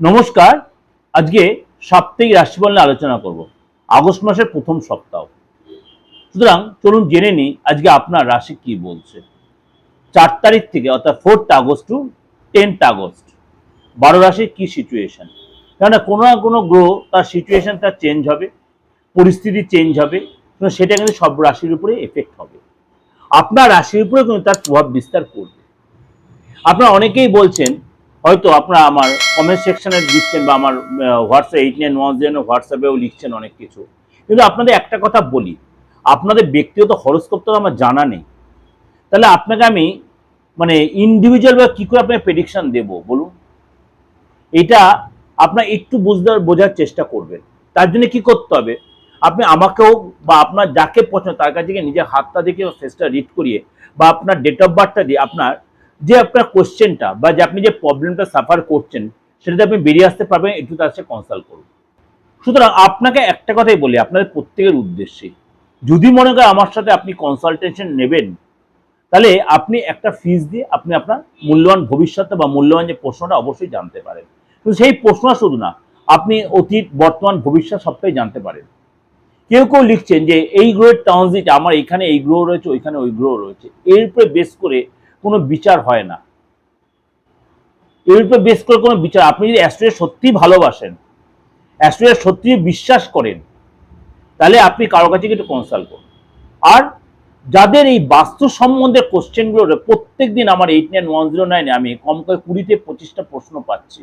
নমস্কার, আজকে সাপ্তাহিক রাশিফল নিয়ে আলোচনা করব। আগস্ট মাসের প্রথম সপ্তাহ। সুতরাং চলুন জেনে নিই আজকে আপনার রাশি কি বলছে। চার তারিখ থেকে, অর্থাৎ fourth August to tenth August, বারো রাশির কি সিচুয়েশন কেননা কোনো না কোনো গ্রহ তার সিচুয়েশন তার চেঞ্জ হবে, পরিস্থিতি চেঞ্জ হবে সেটা কিন্তু সব রাশির উপরে এফেক্ট হবে। আপনার রাশির উপরে কিন্তু তার প্রভাব বিস্তার করবে। আপনারা অনেকেই বলছেন হয়তো আপনারা আমার কমেন্ট সেকশনে লিখছেন বা আমার WhatsApp eight nine one zero হোয়াটসঅ্যাপেও লিখছেন অনেক কিছু। কিন্তু আপনাদের একটা কথা বলি, আপনাদের ব্যক্তিগত হরস্কোপ তো আমার জানা নেই। তাহলে আপনাকে আমি মানে ইন্ডিভিজুয়াল বা কী করে আপনাকে প্রেডিকশন দেবো বলুন? এটা আপনার একটু বুঝতে বোঝার চেষ্টা করবেন। তার জন্য কি করতে হবে? আপনি আমাকেও বা আপনার যাকে পছন্দ, তার কাছে নিজের হাতটা দেখে ফেসটা রিড করিয়ে বা আপনার ডেট অফ বার্থটা দিয়ে আপনার যে আপনার কোশ্চেনটা বা যে আপনি যে প্রবলেমটা সাফার করছেন, সেটাতে আপনি বেরিয়ে আসতে পারবেন, একটু তার সাথে কনসাল্ট করুন। সুতরাং আপনাকে একটা কথাই বলি, আপনাদের প্রত্যেকের উদ্দেশ্যে, যদি মনে করেন আমার সাথে আপনি কনসালটেশন নেবেন, তাহলে আপনি একটা ফিস দিয়ে আপনি আপনার মূল্যবান ভবিষ্যৎ বা মূল্যবান যে প্রশ্নটা অবশ্যই জানতে পারেন। কিন্তু সেই প্রশ্ন শুধু না, আপনি অতীত, বর্তমান, ভবিষ্যৎ সবটাই জানতে পারেন। কেউ কেউ লিখছেন যে, এই গ্রহের ট্রানজিট আমার এখানে এই গ্রহ রয়েছে, ওইখানে ওই গ্রহ রয়েছে। এর উপরে বেস করে কোনো বিচার হয় না। এর উপরে বেস করে কোনো বিচার। আপনি যদি অ্যাস্ট্রোয়ে সত্যিই ভালোবাসেন অ্যাস্ট্রোয়ে সত্যিই বিশ্বাস করেন, তাহলে আপনি কারও কাছে একটু কনসাল্ট করুন। আর যাদের এই বাস্তু সম্বন্ধে কোশ্চেনগুলো প্রত্যেক দিন আমার এইট নাইন ওয়ান জিরো নাইনে আমি কম করে কুড়িতে পঁচিশটা প্রশ্ন পাচ্ছি।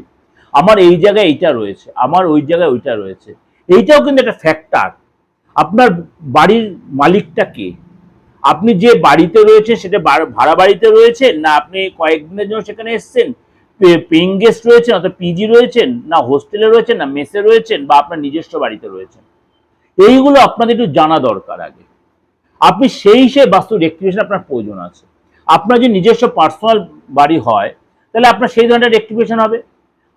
আমার এই জায়গায় এইটা রয়েছে, আমার ওই জায়গায় ওইটা রয়েছে। এইটাও কিন্তু একটা ফ্যাক্টর আপনার বাড়ির মালিকটা কে? আপনি যে বাড়িতে রয়েছে সেটা ভাড়া বাড়িতে রয়েছেন না আপনি কয়েকদিনের জন্য সেখানে এসেছেন? পেইং গেস্ট রয়েছেন অর্থাৎ পিজি রয়েছেন না হোস্টেলে রয়েছেন না মেসে রয়েছেন বা আপনার নিজস্ব বাড়িতে রয়েছেন? এইগুলো আপনাদের একটু জানা দরকার আগে। আপনি সেই হিসেবে বাস্তু রেক্টিফিকেশন আপনার প্রয়োজন আছে। আপনার যদি নিজস্ব পার্সোনাল বাড়ি হয়, তাহলে আপনার সেই ধরনের রেক্টিফিকেশন হবে।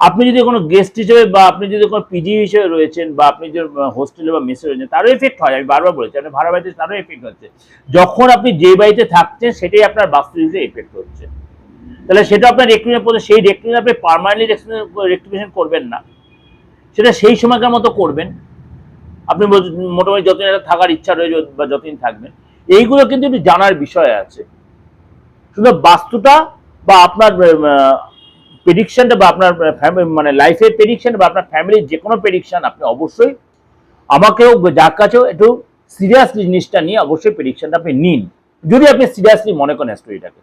আপনি যদি কোনো গেস্ট হিসেবে বা আপনি যদি কোনো পিজি হিসেবে রয়েছেন বা আপনি যে হোস্টেলে বা মেসে রয়েছেন, তারও এফেক্ট হয়, আমি বারবার বলেছি আপনি ভাড়া বাড়িতে তারও এফেক্ট হচ্ছে। যখন আপনি যে বাড়িতে থাকছেন, সেটাই আপনার বাস্তু হিসেবে এফেক্ট হচ্ছে। তাহলে সেটা আপনার রেক্টিফিকেশন পড়ে সেই রেক্টিফিকেশন আপনি পারমানেন্টলি রেক্টিফিকেশন করবেন না। সেটা সেই সময়কার মতো করবেন। আপনি মোটামুটি যতদিন একটা থাকার ইচ্ছা রয়েছে বা যতদিন থাকবেন, এইগুলো কিন্তু একটু জানার বিষয় আছে। শুধু বাস্তুটা বা আপনার প্রেডিকশনটা বা আপনার মানে লাইফের প্রেডিকশন বা আপনার ফ্যামিলির যে কোনো প্রেডিকশন আপনি অবশ্যই আমাকেও যার কাছেও একটু সিরিয়াসলি জিনিসটা নিয়ে অবশ্যই প্রেডিকশনটা আপনি নিন। যদি আপনি সিরিয়াসলি মনে করেন স্টোরিটাকে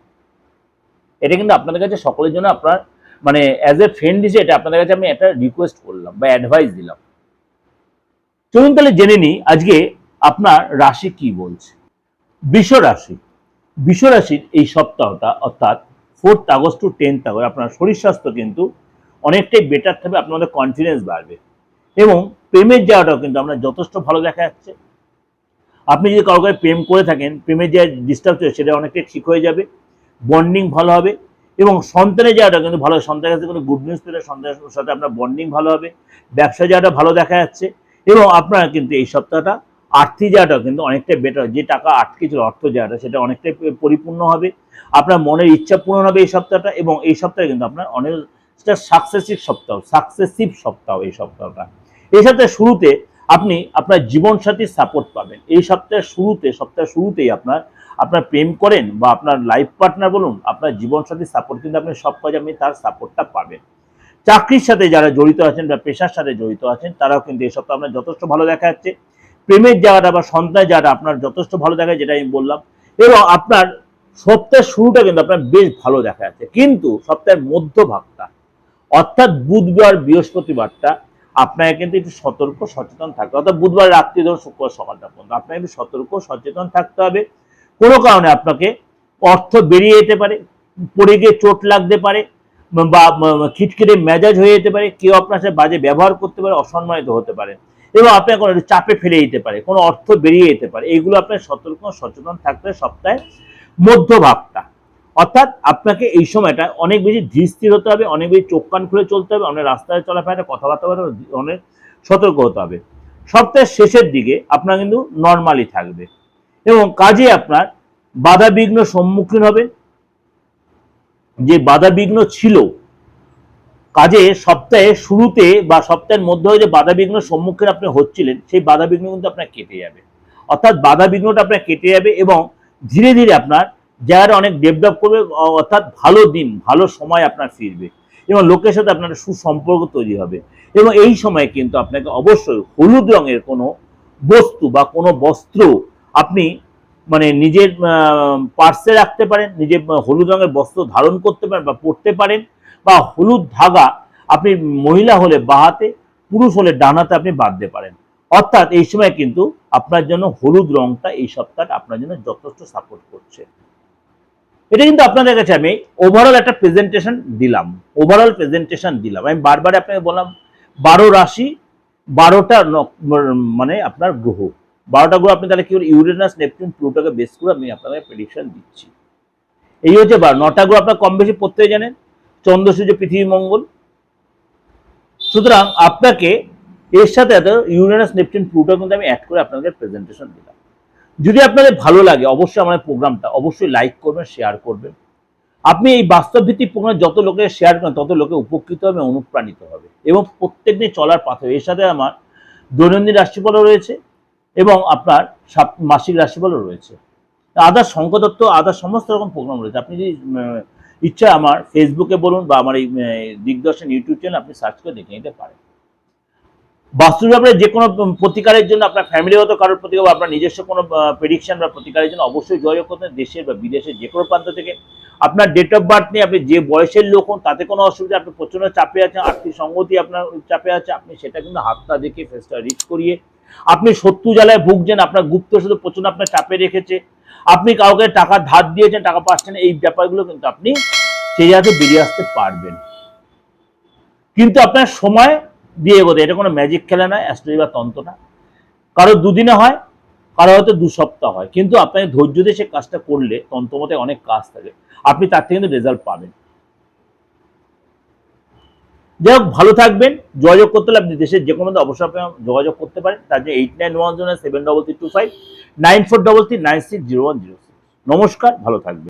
এটা কিন্তু আপনাদের কাছে সকলের জন্য আপনার মানে অ্যাজ এ ফ্রেন্ড হিসেবে এটা আপনাদের কাছে আমি একটা রিকোয়েস্ট করলাম বা অ্যাডভাইস দিলাম। চলুন তাহলে জেনে নিই আজকে আপনার রাশি কি বলছে। বৃষ রাশি বৃষ রাশির এই সপ্তাহটা অর্থাৎ fourth August to tenth August, আপনার শরীর স্বাস্থ্য কিন্তু অনেকটাই বেটার থাকবে, আপনাদের কনফিডেন্স বাড়বে। এবং প্রেমের জায়গাটাও কিন্তু আপনার যথেষ্ট ভালো দেখা যাচ্ছে। আপনি যদি কারও প্রেম করে থাকেন, প্রেমের যে ডিস্টার্ব হচ্ছে সেটা অনেকটাই ঠিক হয়ে যাবে বন্ডিং ভালো হবে, এবং সন্তানের জায়গাটা কিন্তু ভালো সন্তানের কাছে কোনো গুড নিউজ পেলে সন্তানের সাথে আপনার বন্ডিং ভালো হবে ব্যবসা জায়গাটা ভালো দেখা যাচ্ছে, এবং আপনারা কিন্তু এই সপ্তাহটা আর্থিক জায়গাটাও কিন্তু অনেকটাই বেটার যে টাকা আটকে ছিল অর্থ জায়গাটা, সেটা অনেকটাই পরিপূর্ণ হবে। আপনার মনের ইচ্ছা পূরণ হবে এই সপ্তাহটা এবং এই সপ্তাহে কিন্তু আপনার অনেকটা সাকসেসিভ সপ্তাহ সাকসেসিভ সপ্তাহ এই সপ্তাহটা। এই সপ্তাহের শুরুতে আপনি আপনার জীবনসাথীর সাপোর্ট পাবেন। এই সপ্তাহের শুরুতে, সপ্তাহের শুরুতেই আপনার আপনার প্রেম করেন বা আপনার লাইফ পার্টনার বলুন, আপনার জীবনসাথীর সাপোর্ট কিন্তু আপনি সব কাজে আপনি তার সাপোর্টটা পাবেন। চাকরির সাথে যারা জড়িত আছেন বা পেশার সাথে জড়িত আছেন, তারাও কিন্তু এই সপ্তাহে আপনার যথেষ্ট ভালো দেখা যাচ্ছে। প্রেমের জায়গাটা বা সন্তানের জায়গাটা আপনার যথেষ্ট ভালো দেখায় যেটা আমি বললাম। এবং আপনার সপ্তাহের শুরুটা কিন্তু আপনার বেশ ভালো দেখা যাচ্ছে। কিন্তু সপ্তাহের মধ্যভাগটা, অর্থাৎ বুধবার, বৃহস্পতিবারটা আপনাকে কিন্তু একটু সতর্ক, সচেতন থাকতে হবে। অর্থাৎ বুধবার, রাত্রি ধরুন, শুক্রবার, সকালটা পর্যন্ত আপনাকে একটু সতর্ক, সচেতন থাকতে হবে। কোনো কারণে আপনাকে অর্থ বেরিয়ে যেতে পারে, পড়ে গিয়ে চোট লাগতে পারে, বা খিটখিটে মেজাজ হয়ে যেতে পারে, কেউ আপনার সাথে বাজে ব্যবহার করতে পারে, অসম্মানিত হতে পারে। এবং আপনাকে কোনো চাপে ফেলে দিতে পারে, কোনো অর্থ বেরিয়ে যেতে পারে এইগুলো আপনার সতর্ক সচেতন থাকতে সপ্তাহে মধ্যভাগটা। অর্থাৎ আপনাকে এই সময়টা অনেক বেশি ধীর হতে হবে, অনেক বেশি চোখ কান খুলে চলতে হবে, অনেক রাস্তায় চলাফেরা কথাবার্তা অনেক সতর্ক হতে হবে। সপ্তাহের শেষের দিকে আপনার কিন্তু নর্মালি থাকবে এবং কাজে আপনার বাধা বিঘ্ন সম্মুখীন হবে যে বাধা বিঘ্ন ছিল কাজে সপ্তাহে শুরুতে বা সপ্তাহের মধ্যে যে বাধা বিঘ্ন সম্মুখীন আপনি হচ্ছিলেন, সেই বাধা বিঘ্ন কিন্তু আপনার কেটে যাবে। অর্থাৎ বাধা বিঘ্নটা আপনার কেটে যাবে এবং ধীরে ধীরে আপনার জায়গাটা অনেক ডেভেলপ করবে, অর্থাৎ ভালো দিন, ভালো সময় আপনার ফিরবে এবং লোকের সাথে আপনার সুসম্পর্ক তৈরি হবে এবং এই সময় কিন্তু আপনাকে অবশ্যই হলুদ রঙের কোনো বস্তু বা কোনো বস্ত্র আপনি মানে নিজের পার্সে রাখতে পারেন, নিজের হলুদ রঙের বস্ত্র ধারণ করতে পারেন বা পরতে পারেন। বা হলুদ ধাগা আপনি মহিলা হলে বাহাতে, পুরুষ হলে ডানাতে আপনি বাঁধতে পারেন। অর্থাৎ এই সময় কিন্তু আপনার জন্য হলুদ রংটা এই সপ্তাহে আপনার জন্য যথেষ্ট সাপোর্ট করছে। এটা কিন্তু আপনাদের কাছে আমি ওভারঅল একটা প্রেজেন্টেশন দিলাম। ওভারঅল প্রেজেন্টেশন দিলাম। আমি বারবার আপনাকে বললাম, বারো রাশি, বারোটা মানে আপনার গ্রহ। বারোটা গ্রহ আপনি তাহলে কি ইউরেনাস নেপচুন প্লুটোকে বেস করে আমি আপনাকে প্রেডিকশন দিচ্ছি। এই হচ্ছে নটা গ্রহ আপনার কম বেশি প্রত্যেকে জানেন। চন্দ্র সূর্য পৃথিবী, মঙ্গল। সুতরাং আপনাকে এর সাথে এত ইউরেনাস, নেপচুন প্লুটো কিন্তু আমি অ্যাড করে আপনাদের প্রেজেন্টেশন দিলাম। যদি আপনাদের ভালো লাগে অবশ্যই আমাদের প্রোগ্রামটা অবশ্যই লাইক করবেন শেয়ার করবেন। আপনি এই বাস্তব ভিত্তিক প্রোগ্রাম যত লোকে শেয়ার করেন, তত লোকে উপকৃত হবে, অনুপ্রাণিত হবে। এবং প্রত্যেক দিন চলার পাথে, এর সাথে আমার দৈনন্দিন রাশিফলও রয়েছে এবং আপনার মাসিক রাশিফলও রয়েছে। আদার শঙ্কদত্ত আদার সমস্ত রকম প্রোগ্রাম রয়েছে। আপনি যদি ইচ্ছা আমার ফেসবুকে বলুন বা আমার এই দিগদর্শন ইউটিউব চ্যানেল আপনি সার্চ করে দেখে নিতে পারেন। বাস্তুর ব্যাপারে যে কোনো প্রতিকারের জন্য আপনার ফ্যামিলিগত কারোর প্রতিকার বা আপনার নিজস্ব কোনো প্রেডিকশন বা প্রতিকারের জন্য অবশ্যই যোগাযোগ করতেন দেশের বা বিদেশের যে কোনো প্রান্ত থেকে। আপনার ডেট অফ বার্থ নিয়ে আপনি যে বয়সের লোক হন তাতে কোনো অসুবিধা আপনি প্রচণ্ড চাপে আছেন, আর্থিক সঙ্গতি আপনার চাপে আছে, আপনি সেটা কিন্তু হাতটা দেখে ফেসটা রিচ করিয়ে। আপনি শত্রু জ্বালায় ভুগছেন, আপনার গুপ্ত শুধু প্রচণ্ড আপনার চাপে রেখেছে। আপনি কাউকে টাকা ধার দিয়েছেন, টাকা পাচ্ছেন, এই ব্যাপারগুলো কিন্তু আপনি সেই জায়গাতে বেরিয়ে আসতে পারবেন। কিন্তু আপনার সময় দিয়ে এগোতে, এটা কোনো ম্যাজিক খেলা নয় অ্যাস্ট্রোলজি বা তন্ত্র না। কারও দুদিনে হয়, কারও হয়তো দু সপ্তাহ হয়। কিন্তু আপনাকে ধৈর্য দিয়ে সে কাজটা করলে তন্ত্রমতে অনেক কাজ থাকে। আপনি তার থেকে কিন্তু রেজাল্ট পাবেন। যাই হোক, ভালো থাকবেন। যোগাযোগ করতে হলে আপনি দেশের যে কোনো অবসর যোগাযোগ করতে পারেন। তার জন্য eight nine one zero seven double three two five nine four double three nine six zero one zero নমস্কার, ভালো থাকবেন।